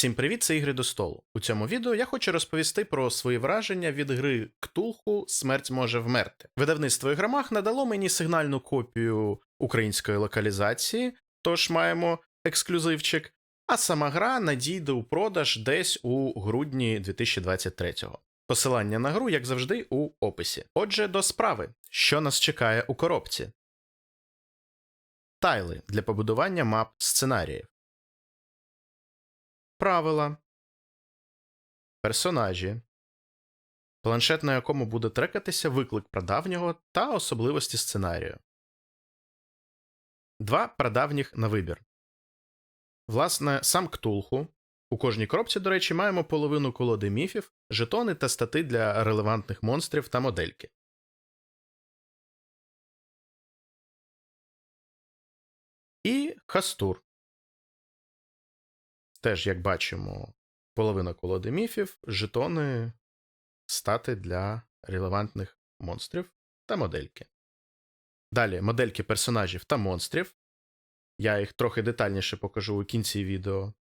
Всім привіт, це ігри до столу. У цьому відео я хочу розповісти про свої враження від гри Ктулху Смерть може вмерти. Видавництво Ігромах надало мені сигнальну копію української локалізації, тож маємо ексклюзивчик, а сама гра надійде у продаж десь у грудні 2023-го. Посилання на гру, як завжди, у описі. Отже, до справи, що нас чекає у коробці. Тайли для побудування мап сценаріїв. Правила. Персонажі. Планшет, на якому буде трекатися виклик прадавнього та особливості сценарію. Два прадавніх на вибір. Власне, сам Ктулху. У кожній коробці, до речі, маємо половину колоди міфів, жетони та стати для релевантних монстрів та модельки. І Хастур. Теж, як бачимо, половина колоди міфів, жетони, стати для релевантних монстрів та модельки. Далі модельки персонажів та монстрів. Я їх трохи детальніше покажу у кінці відео.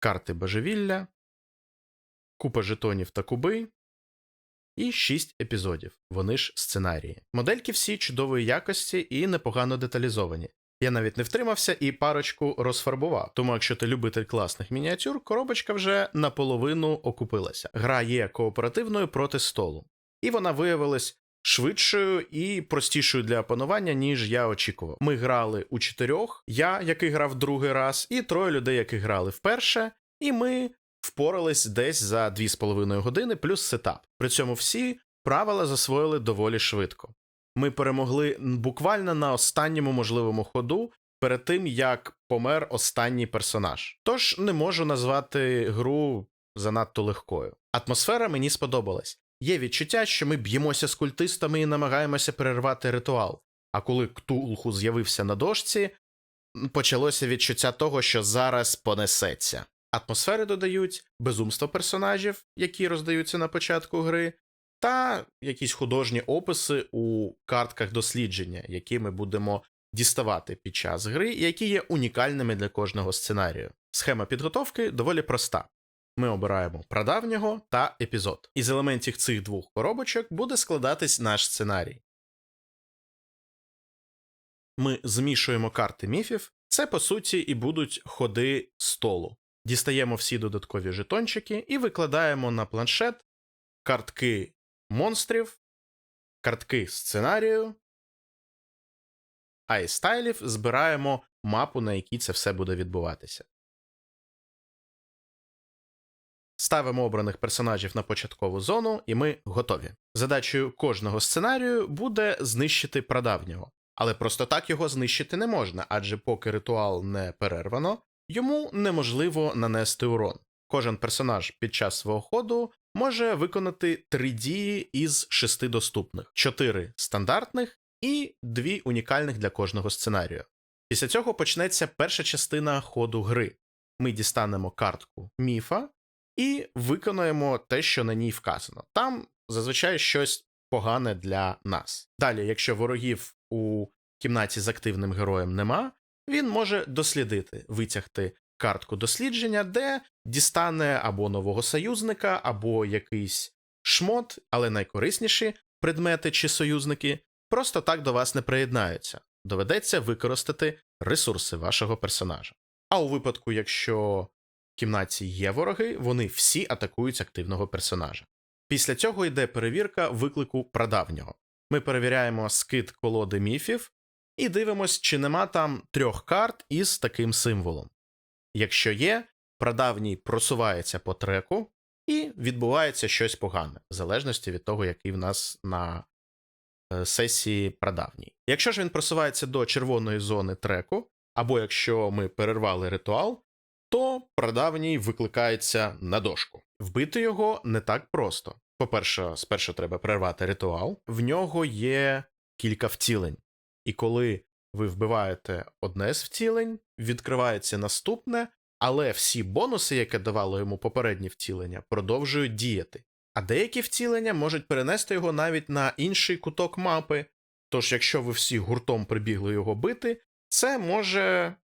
Карти божевілля, купа жетонів та куби. І 6 епізодів. Вони ж сценарії. Модельки всі чудової якості і непогано деталізовані. Я навіть не втримався і парочку розфарбував. Тому, якщо ти любитель класних мініатюр, коробочка вже наполовину окупилася. Гра є кооперативною проти столу, і вона виявилась швидшою і простішою для опанування, ніж я очікував. Ми грали у чотирьох, я, який грав другий раз, і троє людей, які грали вперше, і ми впорались десь за 2,5 години плюс сетап. При цьому всі правила засвоїли доволі швидко ми перемогли буквально на останньому можливому ходу перед тим, як помер останній персонаж. Тож не можу назвати гру занадто легкою. Атмосфера мені сподобалась. Є відчуття, що ми б'ємося з культистами і намагаємося перервати ритуал. А коли Ктулху з'явився на дошці, почалося відчуття того, що зараз понесеться. Атмосфери додають безумство персонажів, які роздаються на початку гри, та якісь художні описи у картках дослідження, які ми будемо діставати під час гри, які є унікальними для кожного сценарію. Схема підготовки доволі проста. Ми обираємо прадавнього та епізод. Із елементів цих двох коробочок буде складатись наш сценарій. Ми змішуємо карти міфів. Це, по суті, і будуть ходи столу. Дістаємо всі додаткові жетончики і викладаємо на планшет картки монстрів, картки сценарію, а із стайлів збираємо мапу, на якій це все буде відбуватися. Ставимо обраних персонажів на початкову зону, і ми готові. Задачею кожного сценарію буде знищити прадавнього, але просто так його знищити не можна, адже поки ритуал не перервано, йому неможливо нанести урон. Кожен персонаж під час свого ходу може виконати три дії із шести доступних: чотири стандартних і дві унікальних для кожного сценарію. Після цього почнеться перша частина ходу гри. Ми дістанемо картку міфа і виконуємо те, що на ній вказано. Там зазвичай щось погане для нас. Далі, якщо ворогів у кімнаті з активним героєм нема, він може дослідити, витягти картку дослідження, де дістане або нового союзника, або якийсь шмот, але найкорисніші предмети чи союзники просто так до вас не приєднаються. Доведеться використати ресурси вашого персонажа. А у випадку, якщо в кімнаті є вороги, вони всі атакують активного персонажа. Після цього йде перевірка виклику прадавнього. Ми перевіряємо скид колоди міфів і дивимось, чи нема там трьох карт із таким символом. Якщо є, прадавній просувається по треку, і відбувається щось погане, в залежності від того, який в нас на е, сесії прадавній. Якщо ж він просувається до червоної зони треку, або якщо ми перервали ритуал, то прадавній викликається на дошку. Вбити його не так просто. По-перше, спершу треба перервати ритуал, в нього є кілька втілень. І коли ви вбиваєте одне з втілень, відкривається наступне, але всі бонуси, які давало йому попереднє втілення, продовжують діяти. А деякі втілення можуть перенести його навіть на інший куток мапи. Тож, якщо ви всі гуртом прибігли його бити, це може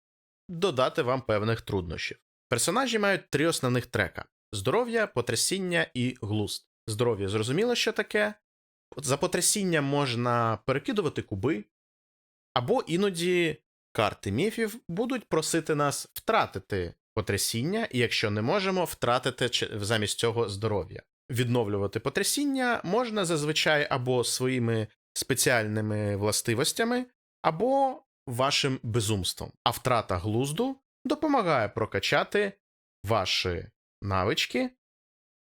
додати вам певних труднощів. Персонажі мають три основних трека: здоров'я, потрясіння і глузд. Здоров'я зрозуміло, що таке. За потрясіння можна перекидувати куби, або іноді карти міфів будуть просити нас втратити потрясіння, і якщо не можемо, втратити замість цього здоров'я. Відновлювати потрясіння можна зазвичай або своїми спеціальними властивостями, або вашим безумством. А втрата глузду допомагає прокачати ваші навички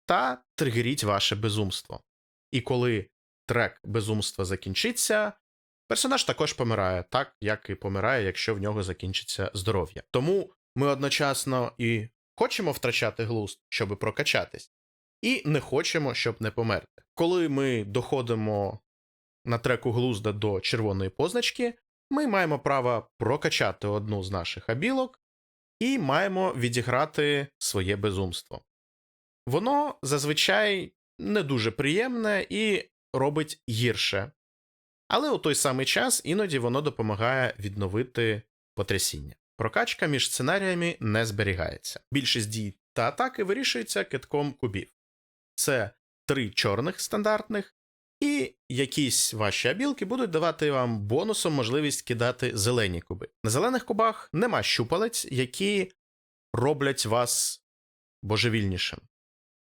та тригеріть ваше безумство. І коли трек безумства закінчиться, персонаж також помирає, так як і помирає, якщо в нього закінчиться здоров'я. Тому ми одночасно і хочемо втрачати глузд, щоб прокачатись, і не хочемо, щоб не померти. Коли ми доходимо на треку глузда до червоної позначки, ми маємо право прокачати одну з наших абілок і маємо відіграти своє безумство. Воно зазвичай не дуже приємне і робить гірше. Але у той самий час іноді воно допомагає відновити потрясіння. Прокачка між сценаріями не зберігається. Більшість дій та атаки вирішується китком кубів. Це три чорних стандартних, і якісь ваші абілки будуть давати вам бонусом можливість кидати зелені куби. На зелених кубах нема щупалець, які роблять вас божевільнішим.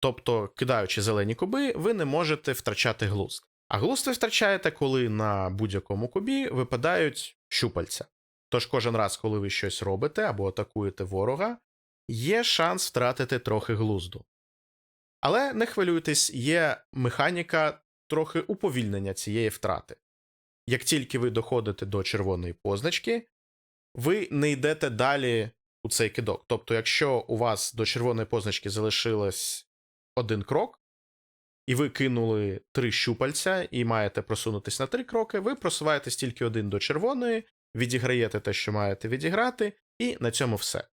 Тобто, кидаючи зелені куби, ви не можете втрачати глузд. А глузд ви втрачаєте, коли на будь-якому кубі випадають щупальця. Тож кожен раз, коли ви щось робите або атакуєте ворога, є шанс втратити трохи глузду. Але не хвилюйтесь, є механіка трохи уповільнення цієї втрати. Як тільки ви доходите до червоної позначки, ви не йдете далі у цей кидок. Тобто, якщо у вас до червоної позначки залишилось один крок, і ви кинули три щупальця і маєте просунутись на три кроки, ви просуваєтесь тільки один до червоної, відіграєте те, що маєте відіграти, і на цьому все.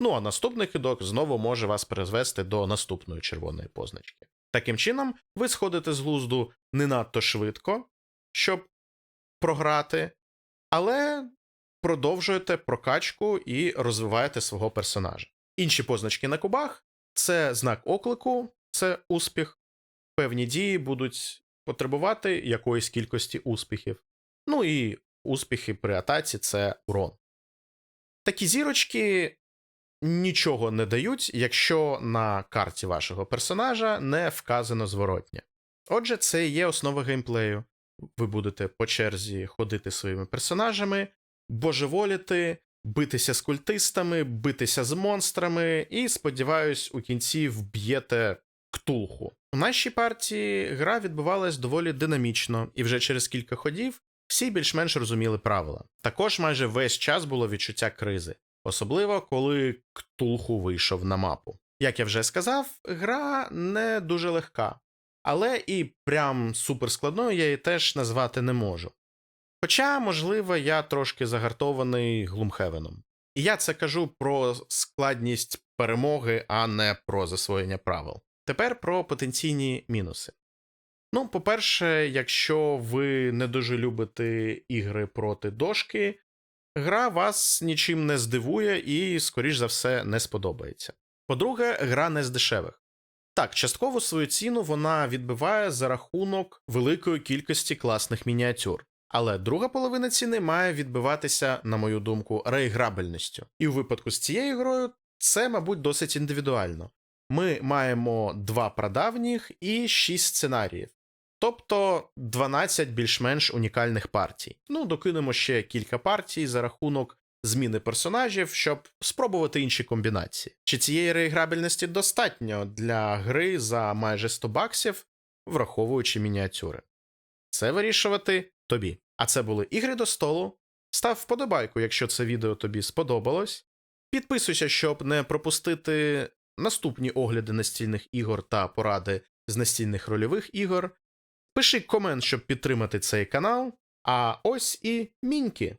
Ну а наступний кидок знову може вас призвести до наступної червоної позначки. Таким чином, ви сходите з глузду не надто швидко, щоб програти, але продовжуєте прокачку і розвиваєте свого персонажа. Інші позначки на кубах це знак оклику, це успіх. Певні дії будуть потребувати якоїсь кількості успіхів. Ну і успіхи при атаці це урон. Такі зірочки нічого не дають, якщо на карті вашого персонажа не вказано зворотнє. Отже, це є основа геймплею. Ви будете по черзі ходити своїми персонажами, божеволіти, битися з культистами, битися з монстрами, і, сподіваюсь, у кінці вб'єте ктулху. У нашій партії гра відбувалась доволі динамічно, і вже через кілька ходів всі більш-менш розуміли правила. Також майже весь час було відчуття кризи, особливо коли ктулху вийшов на мапу. Як я вже сказав, гра не дуже легка, але і прям суперскладною я її теж назвати не можу. Хоча, можливо, я трошки загартований Глумхевеном. І я це кажу про складність перемоги, а не про засвоєння правил. Тепер про потенційні мінуси. Ну, по-перше, якщо ви не дуже любите ігри проти дошки, гра вас нічим не здивує і, скоріш за все, не сподобається. По-друге, гра не з дешевих. Так, частково свою ціну вона відбиває за рахунок великої кількості класних мініатюр. Але друга половина ціни має відбиватися, на мою думку, реіграбельністю. І у випадку з цією грою це, мабуть, досить індивідуально. Ми маємо два прадавніх і 6 сценаріїв, тобто 12 більш-менш унікальних партій. Ну, докинемо ще кілька партій за рахунок зміни персонажів, щоб спробувати інші комбінації. Чи цієї реіграбельності достатньо для гри за майже 100 баксів, враховуючи мініатюри? Це вирішувати тобі. А це були ігри до столу. Став вподобайку, якщо це відео тобі сподобалось. Підписуйся, щоб не пропустити наступні огляди настільних ігор та поради з настільних рольових ігор. Пиши комент, щоб підтримати цей канал. А ось і міньки.